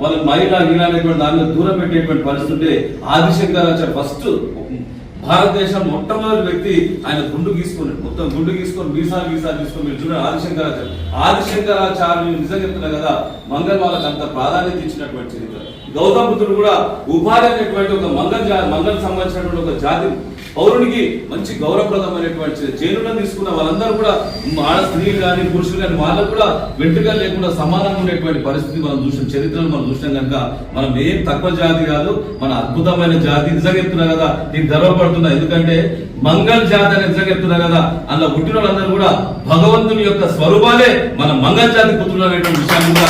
వాళ్ళు మహిళ హీరా అనేటువంటి దానిలో దూరం పెట్టేటువంటి పరిస్థితి ఆదిశంకర్ ఫస్ట్ భారతదేశం మొట్టమొదటి వ్యక్తి ఆయన గుండు గీసుకున్నాడు మొత్తం గుండు గీసుకొని వీసా వీసా తీసుకొని మీరు చూడండి ఆదిశంకరాచార్య ఆదిశంకరాచార్యులు నిజంగా చెప్తున్నా కదా మంగళ వాళ్ళకి అంత ప్రాధాన్యత ఇచ్చినటువంటి చరిత్ర. గౌతమ బుద్ధుడు కూడా ఉపాధి అనేటువంటి ఒక మంగళ జా మంగళ సంబంధించినటువంటి ఒక జాతి. పౌరునికి మంచి గౌరవప్రదమైనటువంటి జైలులను తీసుకున్న వాళ్ళందరూ కూడా ఆడ స్త్రీలు కానీ పురుషులు కానీ వాళ్ళకు కూడా వెంట్రుగా లేకుండా సమానంగా ఉండేటువంటి పరిస్థితి మనం చూసిన చరిత్రను మనం చూసినాం కనుక మనం ఏం తక్కువ జాతి కాదు మన అద్భుతమైన జాతి. నిజంగా చెప్తున్నా కదా గర్వపడ గర్వపడుతున్నా ఎందుకంటే మంగళ జాతి అని నిజంగా చెప్తున్నా కదా అందులో పుట్టిన వాళ్ళందరూ కూడా భగవంతుని యొక్క స్వరూపాలే మన మంగళ జాతి పుత్రులు అనేటువంటి విషయాన్ని కూడా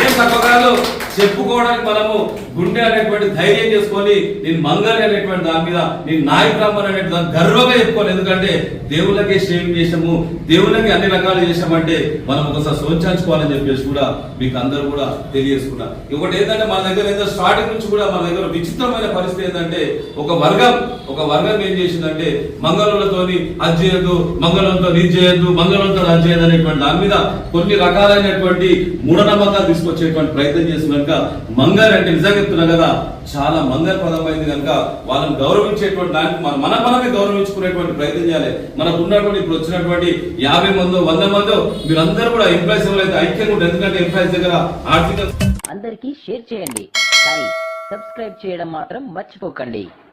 ఏం తక్కువ కాదు. చెప్పుకోవడానికి మనము గుండె అనేటువంటి ధైర్యం చేసుకొని నేను మంగళి అనేటువంటి దాని మీద నేను నాయక బ్రాహ్మణ్ అనేటువంటి దాన్ని గర్వంగా చెప్పుకోవాలి. ఎందుకంటే దేవుళ్ళకే సేవింగ్ చేసాము దేవుళ్ళకి అన్ని రకాలు చేసామంటే మనం ఒకసారి సోచాల్చుకోవాలని చెప్పేసి కూడా మీకు అందరూ కూడా తెలియజేసుకున్నా. ఇంకోటి ఏంటంటే మన దగ్గర ఏదో స్టార్టింగ్ నుంచి కూడా మన దగ్గర విచిత్రమైన పరిస్థితి ఏంటంటే ఒక వర్గం ఒక వర్గం ఏం చేసిందంటే మంగళులతోని అది చేయొద్దు మంగళంతో ఇది చేయొద్దు మంగళంతో అది చేయదు అనేటువంటి దాని మీద కొన్ని రకాలైనటువంటి మూఢనమ్మకాలు తీసుకొచ్చేటువంటి ప్రయత్నం చేస్తున్నారు. కనుక మంగళ అంటే నిజంగా చెప్తున్నా కదా చాలా మంగళప్రదమైంది కనుక వాళ్ళని గౌరవించేటువంటి దానికి మన మన మనమే గౌరవించుకునేటువంటి ప్రయత్నం చేయాలి. మనకు ఉన్నటువంటి ఇప్పుడు వచ్చినటువంటి యాభై మందో వంద మందో మీరందరూ కూడా ఎంప్లాయీస్ అయితే ఐక్యంగా ఉంటారు ఎందుకంటే ఎంప్లాయీస్ దగ్గర ఆర్థిక అందరికీ షేర్ చేయండి. కానీ సబ్స్క్రైబ్ చేయడం మాత్రం మర్చిపోకండి.